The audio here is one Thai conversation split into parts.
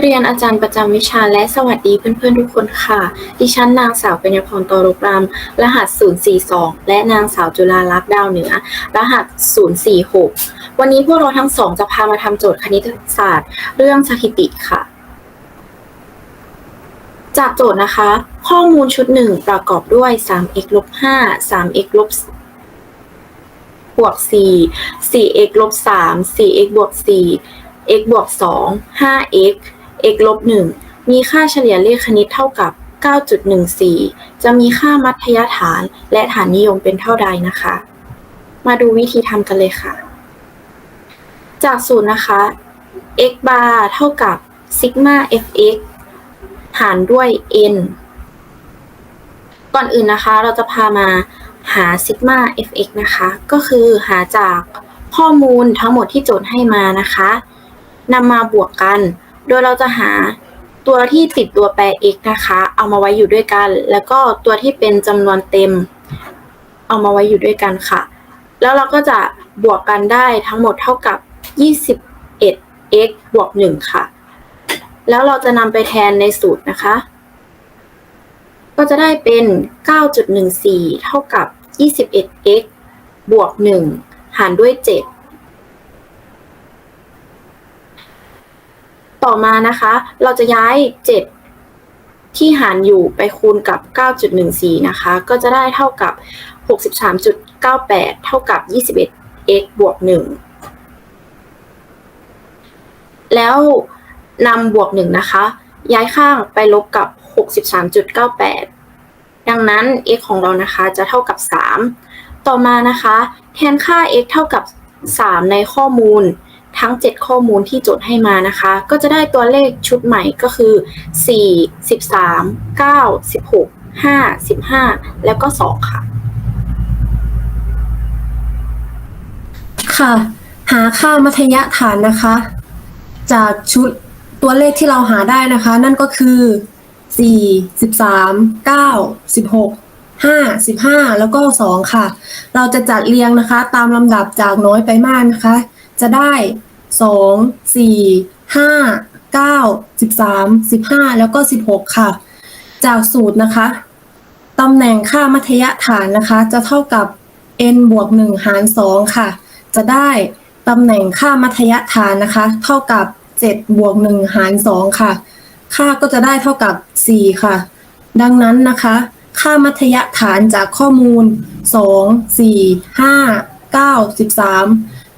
เรียนอาจารย์ประจำวิชาและสวัสดีเพื่อนๆทุกคนค่ะ ดิฉันนางสาวปัญญพรตรุกราม รหัส 042 และนางสาวจุฬาลักษณ์ดาวเหนือ รหัส 046 วันนี้พวกเราทั้งสองจะพามาทำโจทย์คณิตศาสตร์ เรื่องสถิติค่ะ จากโจทย์นะคะ ข้อมูลชุดหนึ่งประกอบด้วย 3x ลบ5 3x ลบบวก4 4x ลบ3 4x บวก4 x บวก2 5x x ลบ1มีค่าเฉลี่ยเลขคณิตเท่ากับ 9.14 จะมีค่ามัธยฐานและฐานนิยมเป็นเท่าใดนะคะ มาดูวิธีทำกันเลยค่ะ จากสูตรนะคะ x bar เท่ากับ sigma fx หารด้วย n ก่อนอื่นนะคะเราจะพามาหา sigma fx นะคะ ก็คือหาจากข้อมูลทั้งหมดที่โจทย์ให้มานะคะนำมาบวกกัน โดยเราจะหาตัวที่ติดตัวแปร x นะคะ เอามาไว้อยู่ด้วยกัน แล้วก็ตัวที่เป็นจำนวนเต็ม เอามาไว้อยู่ด้วยกันค่ะ แล้วเราก็จะบวกกันได้ทั้งหมดเท่ากับ 21x บวก 1 ค่ะ แล้วเราจะนำไปแทนในสูตรนะคะ ก็จะได้เป็น 9.14 เท่ากับ 21x บวก 1 หารด้วย 7 ต่อมานะคะ เราจะย้าย 7 ที่หารอยู่ไปคูณกับ 9.14 นะคะ ก็จะได้เท่ากับ 63.98 เท่ากับ 21x บวก 1 แล้วนำบวก 1 นะคะ ย้ายข้างไปลบกับ 63.98 ดังนั้น x ของเรานะคะจะเท่ากับ 3 ต่อมานะคะ แทนค่า x เท่ากับ 3 ในข้อมูล ทั้ง 7 ข้อมูลที่โจทย์ให้มานะคะ ก็จะได้ตัวเลขชุดใหม่ก็คือ 4 13 9 16 5 15 แล้วก็ 2 ค่ะ ค่ะ หาค่ามัธยฐานนะคะ จากชุดตัวเลขที่เราหาได้นะคะ นั่นก็คือ 4 13 9 16 5 15 แล้วก็ 2 ค่ะ เราจะจัดเรียงนะคะ ตามลำดับจากน้อยไปมากนะคะ จะได้ 2 4 5 9 13 15แล้วก็16ค่ะ จากสูตรนะคะตำแหน่งค่ามัธยฐานนะคะ จะเท่ากับ n บวก1หาร2ค่ะ จะได้ตำแหน่งค่ามัธยฐานนะคะ เท่ากับ7บวก1หาร2ค่ะ ค่าก็จะได้เท่ากับ4ค่ะ ดังนั้นนะคะ ค่ามัธยฐานจากข้อมูล2 4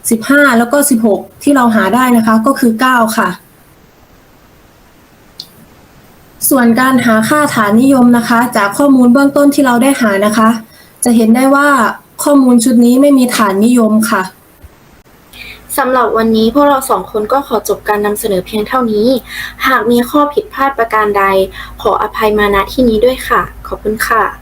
5 9 13 15แล้วก็16ที่เราหาได้นะคะ ก็คือ9ค่ะ ส่วนการหาค่าฐานนิยมนะคะ จากข้อมูลเบื้องต้นที่เราได้หานะคะ จะเห็นได้ว่าข้อมูลชุดนี้ไม่มีฐานนิยมค่ะสำหรับวันนี้พวกเราสองคนก็ขอจบการนำเสนอเพียงเท่านี้ หากมีข้อผิดพลาดประการใด ขออภัยมาณที่นี้ด้วยค่ะ ขอบคุณค่ะ